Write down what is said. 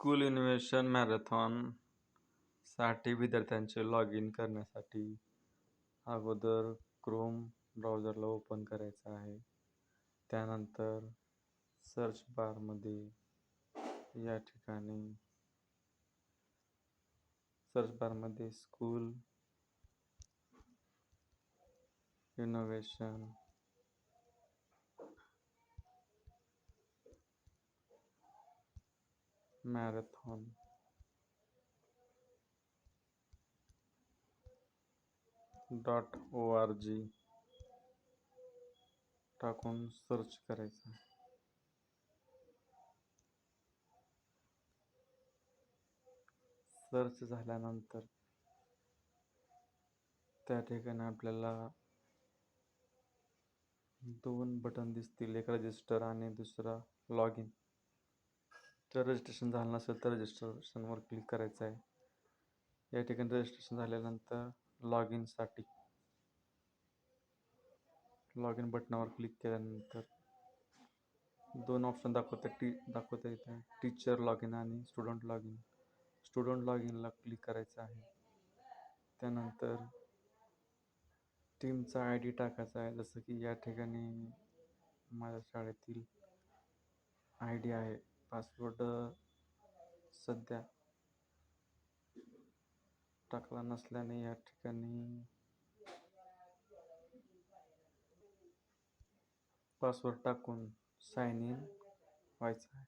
School innovation मॅरेथॉनसाठी विद्यार्थ्यांचे log in करण्यासाठी अगोदर क्रोम ब्राउझरला ओपन करायचं आहे. त्यानंतर सर्च बारमध्ये या ठिकाणी सर्च बारमध्ये school innovation marathon. Dot O R G टाकून सर्च करायचं. सर्च झाल्यानंतर त्या ठिकाणी आपल्याला दोन बटन दिसतील एक रजिस्टर आणि दुसरा लॉग इन जर रजिस्ट्रेशन झालं नसेल तर रजिस्ट्रेशनवर क्लिक करायचं आहे. या ठिकाणी रजिस्ट्रेशन झाल्यानंतर लॉग इनसाठी लॉग इन बटनावर क्लिक केल्यानंतर दोन ऑप्शन दाखवता. टी दाखवता येते टीचर लॉग इन आणि student log in student log इनला click करायचं आहे. त्यानंतर टीमचा आय डी टाकायचा आहे. जसं की या ठिकाणी माझ्या शाळेतील आय डी आहे. पासवर्ड सध्या टाकला नसल्याने या ठिकाणी पासवर्ड टाकून साइन इन व्हायचं आहे.